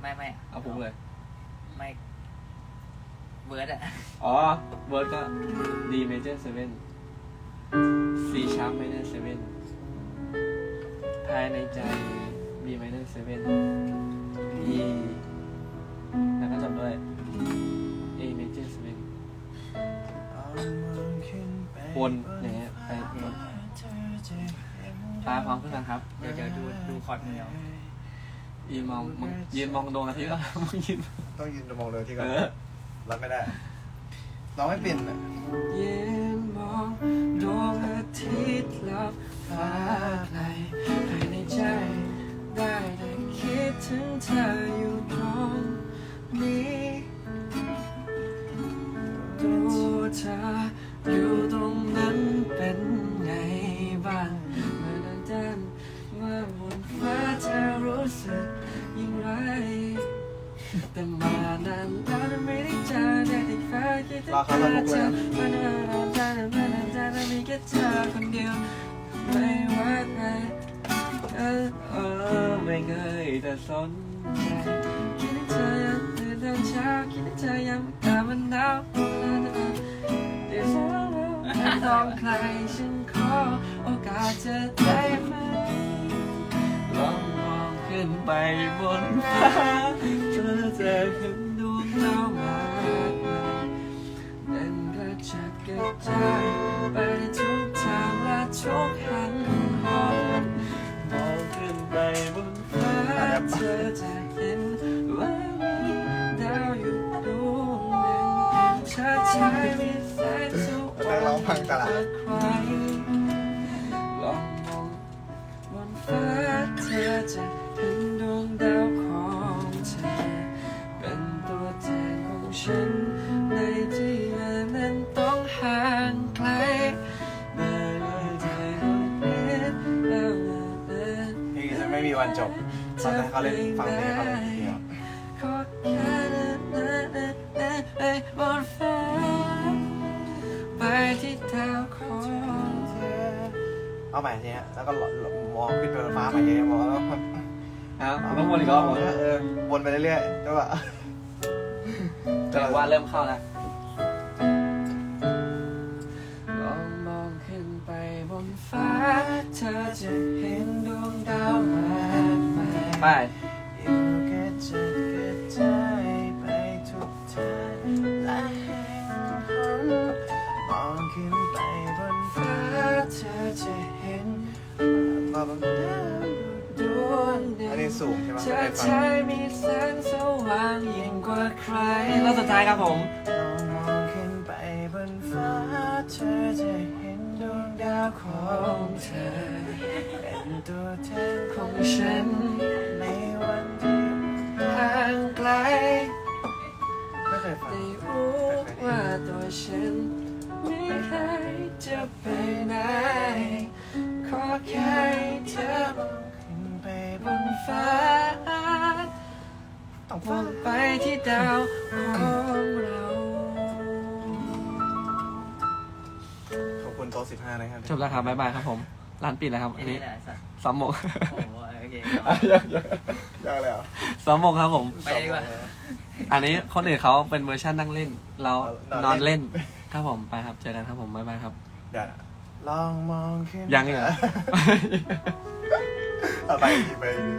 ไม่ไม่เอาพุกเลย ไม่เบิร์ดอะอ๋อเวิร์ดก็ D major 7 C sharp minor 7ภายในใจ B minor 7 E แล้วก็จบด้วย A major 7วนอย่างเงี้ยไปวนตาพร้อมขึ้นนะครับ เดี๋ยวเดี๋ยวดูดูคอร์ดมือเอา ยืนมองมึงยืนมองดวงอาทิตย์ก็มึงยืนต้องยืนมองเลยที่ก่เออนอรับไม่ได้ร้องไม่เป็นอะยืนมองดวงอาทิตย์ลับฟ้าไกลภายในใจ ได้แต่คิดถึงเธออยู่ตรงนี้ตัวเธออยู่ แต่มานานแล้วไม่ได้เจอได้แต่ฟ้าคิดถึงเธอเธอมันนานนานนานนานมีแค่เธอคนเดียวไม่ว่าใครเออเออไม่เคยจะสนใจคิดถึงเธอยังตื่นตอนเช้าคิดถึงเธอยังตามันหนาวเวลาเธอเดี๋ยวฉันไม่ต้องใครฉันขอโอกาสจะได้ไหมลองมองขึ้นไปบนฟ้าเธอ จะเห็นดวงดาวมากมายเด่นกระจัดกระจายไปทุกทางและทุกแห่งหนมองขึ้นไปบนฟ้าเธอจะเห็นว่ามีดาวอยู่ดวงหนึ่งเธอใช้มีแสงสว่างกว่าใครลองมองบนฟ้าเธอจะางไกลเมื่อเธอเห็นแล้วเดินเพลงนี้จะไม่มีวันจบตอนนั้นเขาเล่นฟังเพลงเขาเล่นทีเดียวขอแค่เดินเดินเดินเดินไปบนฟ้าไปที่ดาวของเธอเอาใหม่ทีฮะแล้วก็มองขึ้นไปบนฟ้าใหม่ทีมองแล้วอ้าวต้องวนอีกรอบเหรอเออวนไปเรื่อยๆก็ว่าแต่ว่าเริ่มเข้าแล้ว นึ่งอันนี้สูงใช่ไหมเธไม่อได้ฟังใช้มีแสงสว่างยิ่งกว่าใครแล้วสุดท้ายครับผมลองมองขึ้นไปบนฟ้าเธอ ของเธอ เป็นตัวแทนของฉัน ในวันที่ห่างไกลไม่เคยฟังได้รู้ว่าตัวฉัน ไม่เคยจะไปไหน ขอแค่เธอมองขึ้นไปบนฟ้า ต้องมฟ้าองไปที่ดาว คุณโต๊ะสิบห้านะครับจบแล้วครับบ๊ายบายครับผม ร้านปิดแล้วครับอันนี่นี้แหละสัตว์สามโมงโอ้โหโอเคยังยังยังเลยเหรอสามโมงครับผม ไปดีกว่าอันนี้คนอื่นเขาเป็นเวอร์ชันนั่งเล่น เรานนออนนเล่เล่นนครับผมไปครับเจอกันครับผมบ๊ายบายครับเดี๋ยวนะลองมองขึ้นยังอีกเหรอ เอาไปอีกไปอีก